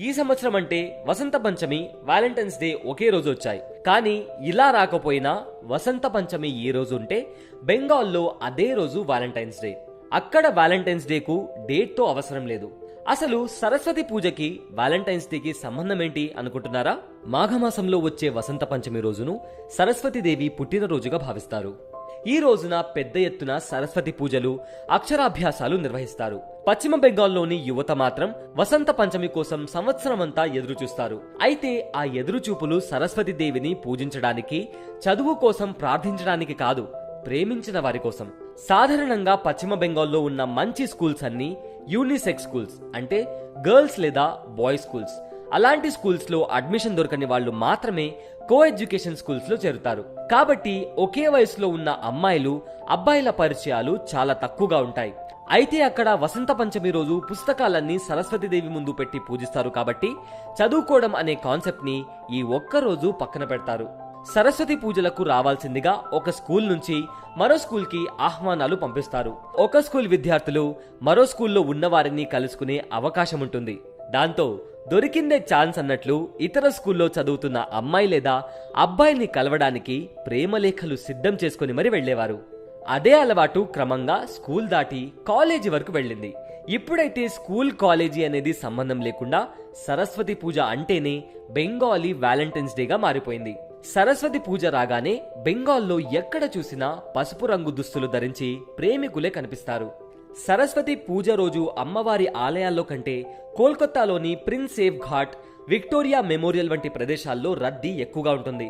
ఈ సంవత్సరం అంటే వసంత పంచమి వ్యాలంటైన్స్ డే ఒకే రోజు వచ్చాయి. కానీ ఇలా రాకపోయినా వసంత పంచమి ఏ రోజు ఉంటే బెంగాల్లో అదే రోజు వ్యాలంటైన్స్ డే. అక్కడ వ్యాలంటైన్స్ డేకు డేట్తో అవసరం లేదు. అసలు సరస్వతి పూజకి వ్యాలంటైన్స్ డేకి సంబంధం ఏంటి అనుకుంటున్నారా? మాఘమాసంలో వచ్చే వసంత పంచమి రోజును సరస్వతీదేవి పుట్టినరోజుగా భావిస్తారు. ఈ రోజున పెద్ద ఎత్తున సరస్వతి పూజలు అక్షరాభ్యాసాలు నిర్వహిస్తారు. పశ్చిమ బెంగాల్లోని యువత మాత్రం వసంత పంచమి కోసం సంవత్సరమంతా ఎదురుచూస్తారు. అయితే ఆ ఎదురు చూపులు సరస్వతి దేవిని పూజించడానికి చదువు కోసం ప్రార్థించడానికి కాదు ప్రేమించిన వారి కోసం. సాధారణంగా పశ్చిమ బెంగాల్లో ఉన్న మంచి స్కూల్స్ అన్ని యూనిసెక్స్ స్కూల్స్ అంటే గర్ల్స్ లేదా బాయ్స్ స్కూల్స్. అలాంటి స్కూల్స్లో అడ్మిషన్ దొరకని వాళ్ళు మాత్రమే కో ఎడ్యుకేషన్ స్కూల్స్లో చేరుతారు. కాబట్టి ఒకే వయసులో ఉన్న అమ్మాయిలు అబ్బాయిల పరిచయాలు చాలా తక్కువగా ఉంటాయి. అయితే అక్కడ వసంత పంచమి రోజు పుస్తకాలన్నీ సరస్వతీదేవి ముందు పెట్టి పూజిస్తారు కాబట్టి చదువుకోవడం అనే కాన్సెప్ట్ని ఈ ఒక్క రోజు పక్కన పెడతారు. సరస్వతి పూజలకు రావాల్సిందిగా ఒక స్కూల్ నుంచి మరో స్కూల్కి ఆహ్వానాలు పంపిస్తారు. ఒక స్కూల్ విద్యార్థులు మరో స్కూల్లో ఉన్నవారిని కలుసుకునే అవకాశం ఉంటుంది. దాంతో దొరికిందే ఛాన్స్ అన్నట్లు ఇతర స్కూల్లో చదువుతున్న అమ్మాయి లేదా అబ్బాయిని కలవడానికి ప్రేమలేఖలు సిద్ధం చేసుకుని మరి వెళ్ళేవారు అదే అలవాటు క్రమంగా స్కూల్ దాటి కాలేజీ వరకు వెళ్ళింది. ఇప్పుడైతే స్కూల్ కాలేజీ అనేది సంబంధం లేకుండా సరస్వతి పూజ అంటేనే బెంగాలీ వ్యాలంటైన్స్ డేగా మారిపోయింది. సరస్వతి పూజ రాగానే బెంగాల్లో ఎక్కడ చూసినా పసుపు రంగు దుస్తులు ధరించి ప్రేమికులే కనిపిస్తారు. సరస్వతి పూజ రోజు అమ్మవారి ఆలయాల్లో కంటే కోల్కతాలోని ప్రిన్స్ ఘాట్ విక్టోరియా మెమోరియల్ వంటి ప్రదేశాల్లో రద్దీ ఎక్కువగా ఉంటుంది.